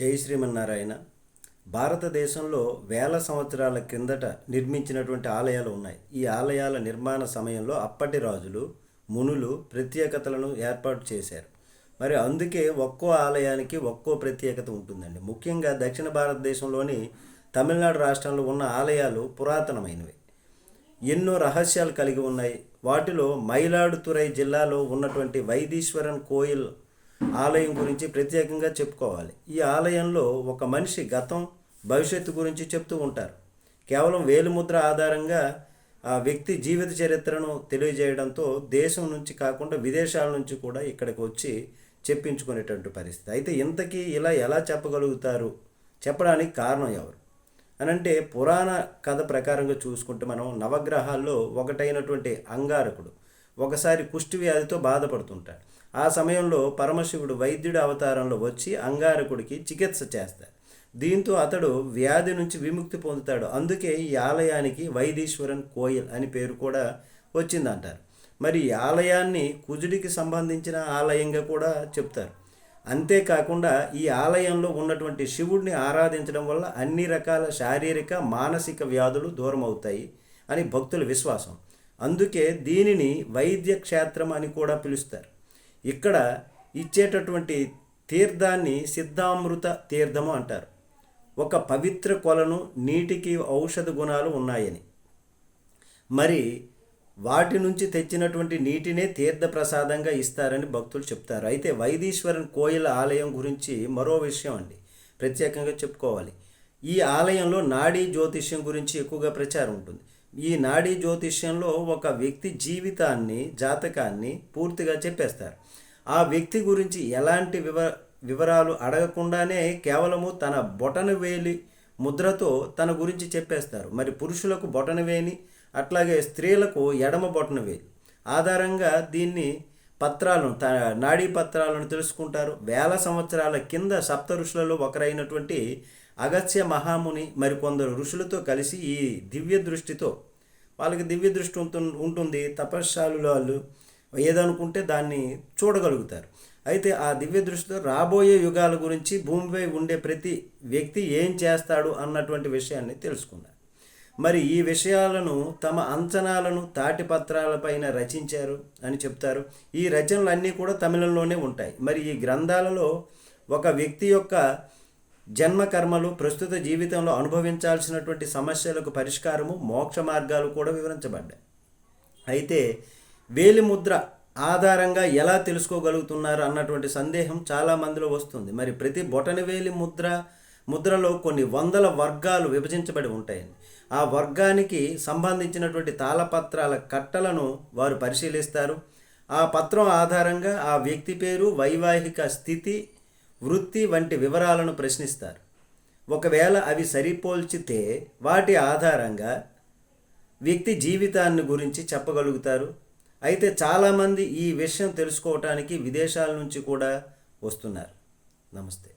జై శ్రీమన్నారాయణ. భారతదేశంలో వేల సంవత్సరాల కిందట నిర్మించినటువంటి ఆలయాలు ఉన్నాయి. ఈ ఆలయాల నిర్మాణ సమయంలో అప్పటి రాజులు మునులు ప్రత్యేకతలను ఏర్పాటు చేశారు. మరి అందుకే ఒక్కో ఆలయానికి ఒక్కో ప్రత్యేకత ఉంటుందండి. ముఖ్యంగా దక్షిణ భారతదేశంలోని తమిళనాడు రాష్ట్రంలో ఉన్న ఆలయాలు పురాతనమైనవి. ఎన్నో రహస్యాలు కలిగి ఉన్నాయి. వాటిలో మైలాడుతురై జిల్లాలో ఉన్నటువంటి వైదీశ్వరన్ కోయిల్ ఆలయం గురించి ప్రత్యేకంగా చెప్పుకోవాలి. ఈ ఆలయంలో ఒక మనిషి గతం భవిష్యత్తు గురించి చెప్తూ ఉంటారు. కేవలం వేలిముద్ర ఆధారంగా ఆ వ్యక్తి జీవిత చరిత్రను తెలియజేయడంతో దేశం నుంచి కాకుండా విదేశాల నుంచి కూడా ఇక్కడికి వచ్చి చెప్పించుకునేటువంటి పరిస్థితి. అయితే ఇంతకీ ఇలా ఎలా చెప్పగలుగుతారు? చెప్పడానికి కారణం ఎవరు? అనంటే పురాణ కథ ప్రకారంగా చూసుకుంటే మనం నవగ్రహాల్లో ఒకటైనటువంటి అంగారకుడు. ఒకసారి కుష్టి వ్యాధితో బాధపడుతుంటాడు. ఆ సమయంలో పరమశివుడు వైద్యుడి అవతారంలో వచ్చి అంగారకుడికి చికిత్స చేస్తాడు. దీంతో అతడు వ్యాధి నుంచి విముక్తి పొందుతాడు. అందుకే ఈ ఆలయానికి వైదీశ్వరన్ కోయిల్ అని పేరు కూడా వచ్చిందంటారు. మరి ఈ ఆలయాన్ని కుజుడికి సంబంధించిన ఆలయంగా కూడా చెప్తారు. అంతేకాకుండా ఈ ఆలయంలో ఉన్నటువంటి శివుడిని ఆరాధించడం వల్ల అన్ని రకాల శారీరక మానసిక వ్యాధులు దూరం అవుతాయి అని భక్తుల విశ్వాసం. అందుకే దీనిని వైద్య క్షేత్రం అని కూడా పిలుస్తారు. ఇక్కడ ఇచ్చేటటువంటి తీర్థాన్ని సిద్ధామృత తీర్థము అంటారు. ఒక పవిత్ర కొలను నీటికి ఔషధ గుణాలు ఉన్నాయని. మరి వాటి నుంచి తెచ్చినటువంటి నీటినే తీర్థ ప్రసాదంగా ఇస్తారని భక్తులు చెప్తారు. అయితే వైదీశ్వరన్ కోయిల ఆలయం గురించి మరో విషయం అండి. ప్రత్యేకంగా చెప్పుకోవాలి. ఈ ఆలయంలో నాడీ జ్యోతిష్యం గురించి ఎక్కువగా ప్రచారం ఉంటుంది. ఈ నాడీ జ్యోతిష్యంలో ఒక వ్యక్తి జీవితాన్ని జాతకాన్ని పూర్తిగా చెప్పేస్తారు. ఆ వ్యక్తి గురించి ఎలాంటి వివ వివరాలు అడగకుండానే కేవలము తన బొటన వేలి ముద్రతో తన గురించి చెప్పేస్తారు. మరి పురుషులకు బొటన వేని అట్లాగే స్త్రీలకు ఎడమ బొటన వేలి. ఆధారంగా దీన్ని పత్రాలను త నాడీ పత్రాలను తెలుసుకుంటారు. వేల సంవత్సరాల కింద సప్త ఋషులలో ఒకరైనటువంటి అగత్య మహాముని మరికొందరు ఋషులతో కలిసి ఈ దివ్య దృష్టితో వాళ్ళకి దివ్య దృష్టి ఉంటుంది తపశ్శాలు వాళ్ళు ఏదనుకుంటే దాన్ని చూడగలుగుతారు. అయితే ఆ దివ్య దృష్టితో రాబోయే యుగాల గురించి భూమిపై ఉండే ప్రతి వ్యక్తి ఏం చేస్తాడు అన్నటువంటి విషయాన్ని తెలుసుకున్నారు. మరి ఈ విషయాలను తమ అంచనాలను తాటిపత్రాలపైన రచించారు అని చెప్తారు. ఈ రచనలు అన్నీ కూడా తమిళంలోనే ఉంటాయి. మరి ఈ గ్రంథాలలో ఒక వ్యక్తి యొక్క జన్మ కర్మలు ప్రస్తుత జీవితంలో అనుభవించాల్సినటువంటి సమస్యలకు పరిష్కారము మోక్ష మార్గాలు కూడా వివరించబడ్డాయి. అయితే వేలిముద్ర ఆధారంగా ఎలా తెలుసుకోగలుగుతున్నారు అన్నటువంటి సందేహం చాలా మందిలో వస్తుంది. మరి ప్రతి బొటన వేలి ముద్ర ముద్రలో కొన్ని వందల వర్గాలు విభజించబడి ఉంటాయండి ఆ వర్గానికి సంబంధించినటువంటి తాళపత్రాల కట్టలను వారు పరిశీలిస్తారు. ఆ పత్రం ఆధారంగా ఆ వ్యక్తి పేరు వైవాహిక స్థితి వృత్తి వంటి వివరాలను ప్రశ్నిస్తారు. ఒకవేళ అవి సరిపోల్చితే వాటి ఆధారంగా వ్యక్తి జీవితాన్ని గురించి చెప్పగలుగుతారు. అయితే చాలామంది ఈ విషయం తెలుసుకోవటానికి విదేశాల నుంచి కూడా వస్తున్నారు. నమస్తే.